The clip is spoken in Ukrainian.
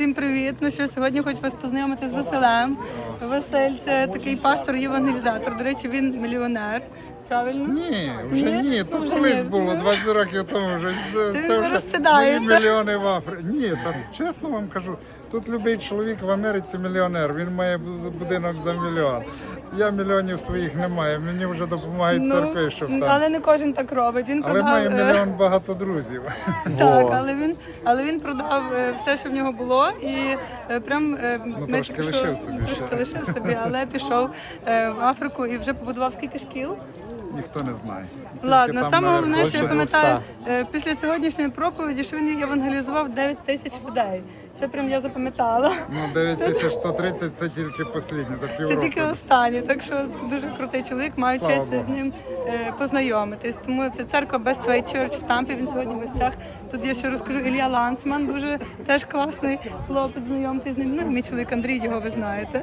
Всім привіт! Ну що сьогодні хочу вас познайомити з Василем. Василь це такий пастор євангелізатор. До речі, він мільйонер. Правильно? Ні, вже Ні? ні. Ну, То вже колись ні. було 20 років тому вже з- Ти це вже мої мільйони в Африці. Ні, та чесно вам кажу, тут будь-який чоловік в Америці мільйонер. Він має будинок за мільйон. Я мільйонів своїх не маю. Мені вже допомагають церкви, щоб там. але не кожен так робить. Він Але продав маю е, мільйон багато друзів. так, але він але він продав е, все, що в нього було, і е, прям ми трошки тільки лишив собі Трошки ще. лишив собі, але пішов в Африку і вже побудував скільки шкіл. Ніхто не знає. Ладно, саме головне, що я пам'ятаю е, після сьогоднішньої проповіді, що він євангелізував 9 тисяч людей. Це прям я запам'ятала. Ну, 9130 це тільки останні за Це тільки останні, так що дуже крутий чоловік, маю Слава честь Богу. з ним е, познайомитись. Тому це церква Best Way Church в Тампі. Він сьогодні в гостях. Тут я ще розкажу Ілля Ланцман, дуже теж класний хлопець, знайомтесь з ним. Ну і мій чоловік Андрій, його ви знаєте.